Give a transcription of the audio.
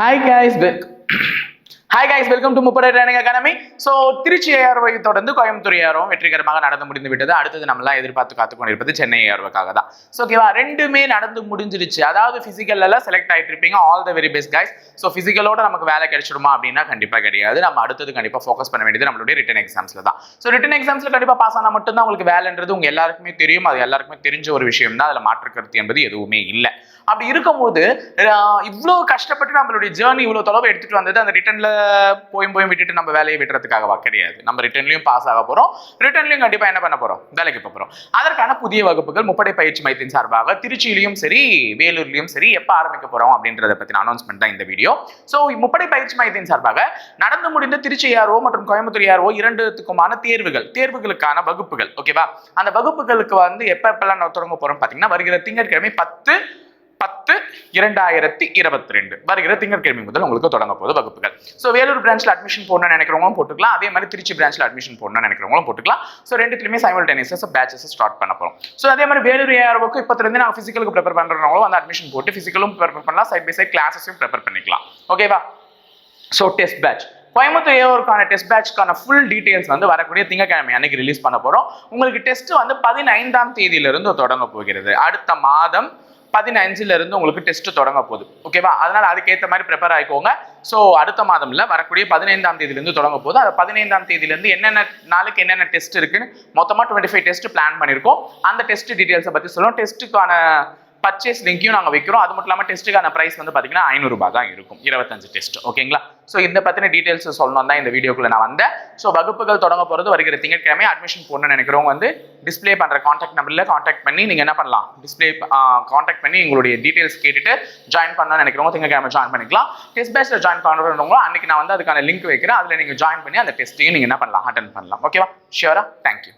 Hi guys hi guys welcome to முப்படை training academy so Trichy ஏஆர்வை தொடர்ந்து கோயம்புத்தூர் ஏஆர்வும் வெற்றிகரமாக நடந்து முடிந்து விட்டது அடுத்தது நம்மளாம் எதிர்பார்த்து காத்து கொண்டிருப்பது சென்னை ஏஆர்வைக்காக தான் ஸோ ஓகேவா ரெண்டுமே நடந்து முடிஞ்சிருச்சு அதாவது ஃபிசிக்கல்லாம் செலக்ட் ஆகிட்டு இருப்பீங்க. All the very best guys so ஃபிசிக்கலோட நமக்கு வேலை கிடைச்சிடுமா அப்படின்னா கண்டிப்பாக கிடையாது. நம்ம அடுத்தது கண்டிப்பாக ஃபோக்கஸ் பண்ண வேண்டியது நம்மளுடைய ரிட்டன் எக்ஸாம்ஸில் தான். ஸோ ரிட்டன் எக்ஸாம்ஸில் கண்டிப்பாக பாஸ் ஆனால் மட்டும்தான் உங்களுக்கு வேலைன்றது உங்கள் எல்லாருக்குமே தெரியும். அது எல்லாருக்குமே தெரிஞ்ச ஒரு விஷயம் தான் அதில் மாற்று கருத்து என்பது எதுவுமே இல்லை. அப்படி இருக்கும்போது இவ்வளோ கஷ்டப்பட்டு நம்மளுடைய ஜேர்னி இவ்வளோ தொலைவு எடுத்துட்டு வந்தது அந்த ரிட்டர்ன்ல போயும் போயும் விட்டுட்டு நம்ம வேலையை விடுறதுக்காகவா? கிடையாது. நம்ம ரிட்டர்ன்லையும் பாஸ் ஆக போறோம். ரிட்டர்ன்லையும் கண்டிப்பாக என்ன பண்ண போறோம்? வேலைக்கு போக அதற்கான புதிய வகுப்புகள் முப்படை பயிற்சி மையத்தின் சார்பாக திருச்சியிலையும் சரி வேலூர்லையும் சரி எப்போ ஆரம்பிக்க போறோம் அப்படின்றத பற்றின அனௌன்ஸ்மெண்ட் தான் இந்த வீடியோ ஸோ முப்படை பயிற்சி மையத்தின் சார்பாக நடந்து முடிந்த திருச்சி ஆர்ஓ மற்றும் கோயம்புத்தூர் ஆர்ஓ இரண்டுத்துக்குமான தேர்வுகள் தேர்வுகளுக்கான வகுப்புகள் ஓகேவா அந்த வகுப்புகளுக்கு வந்து எப்போ எப்பெல்லாம் நான் தொடங்க போகிறோம் பார்த்தீங்கன்னா வருகிற திங்கட்கிழமை பத்து பத்து இரண்டாயிரத்தி இருபத்தி ரெண்டு வருகிற திங்கட்கிழமை முதல் உங்களுக்கு தொடங்க போது வகுப்புகள். ஸோ வேலூர் பிரான்ச்சில் அட்மிஷன் போடணும்னு நினைக்கிறவங்களும் போட்டுக்கலாம். அதே மாதிரி திருச்சி பிரான்ச்சில் அட்மிஷன் போடணும்னு நினைக்கிறவங்களும் போட்டுக்கலாம். ஸோ ரெண்டுத்துலையுமே சைமல்டேனியஸஸ் பேச்சஸ் ஸ்டார்ட் பண்ண போகிறோம் ஸோ அதே மாதிரி வேலூர் ஏஆர்வுக்கு இப்போத்துலேருந்து நான் ஃபிசிக்கலுக்கு ப்ரிப்பேர் பண்ணுறவங்களும் அந்த அட்மிஷன் போட்டு ஃபிசிக்கலும் ப்ரிப்பேர் பண்ணலாம். சைட் பை சைட் கிளாஸஸையும் ப்ரிப்பேர் பண்ணிக்கலாம். ஓகேவா ஸோ டெஸ்ட் பேட்ச் கோயம்புத்தூர் ஏஓருக்கான டெஸ்ட் பேட்ச்க்கான ஃபுல் டீடைல்ஸ் வந்து வரக்கூடிய திங்கக்கிழமை அன்னைக்கு ரிலீஸ் பண்ண போகிறோம் உங்களுக்கு டெஸ்ட் வந்து பதினைந்தாம் தேதியிலிருந்து தொடங்க போகிறது. அடுத்த மாதம் பதினஞ்சுல இருந்து உங்களுக்கு டெஸ்ட் தொடங்க போகுது. ஓகேவா அதனால அதுக்கேற்ற மாதிரி ப்ரிப்பேர் ஆகிக்கோங்க ஸோ அடுத்த மாதம்ல வரக்கூடிய பதினைந்தாம் தேதியிலிருந்து தொடங்க போது அது பதினைந்தாம் தேதியிலிருந்து என்னென்ன நாளுக்கு என்னென்ன டெஸ்ட் இருக்குன்னு மொத்தமாக டுவெண்ட்டி ஃபைவ் டெஸ்ட் பிளான் பண்ணியிருக்கோம் அந்த டெஸ்ட் டீட்டெயில்ஸை பற்றி சொல்லுவோம். டெஸ்ட்டுக்கான பர்ச்சேஸ் லிங்கையும் நாங்கள் வைக்கிறோம். அது மட்டும் இல்லாமல் டெஸ்ட்டுக்கான ப்ரைஸ் வந்து பார்த்தீங்கன்னா ஐநூறுரூபா தான் இருக்கும். இருபத்தஞ்சு டெஸ்ட் ஓகேங்களா ஸோ இந்த பற்றின டீட்டெயில்ஸ் சொல்லணும் தான் இந்த வீடியோக்குள்ள நான் வந்தேன். ஸோ வகுப்புகள் தொடங்க போகிறது வருகிற திங்கட்கிழமை அட்மிஷன் போடணும்னு நினைக்கிறவங்க வந்து டிஸ்ப்ளே பண்ணுற காண்டாக்ட் நம்பரில் காண்டாக்ட் பண்ணி நீங்கள் என்ன பண்ணலாம்? டிஸ்ப்ளே காண்டாக்ட் பண்ணி உங்களுடைய டீட்டெயில்ஸ் கேட்டுட்டு ஜாயின் பண்ணணும்னு நினைக்கிறவங்க திங்கட்கிழமை ஜாயின் பண்ணிக்கலாம். டெஸ்ட் பேஸில் ஜாயின் பண்ணுறவங்க அன்றைக்கி நான் வந்து அதுக்கான லிங்க் வைக்கிறேன். அதில் நீங்கள் ஜாயின் பண்ணி அந்த டெஸ்ட்டையும் நீங்கள் என்ன பண்ணலாம்? அட்டன் பண்ணலாம். ஓகேவா ஷியரா தேங்க்யூ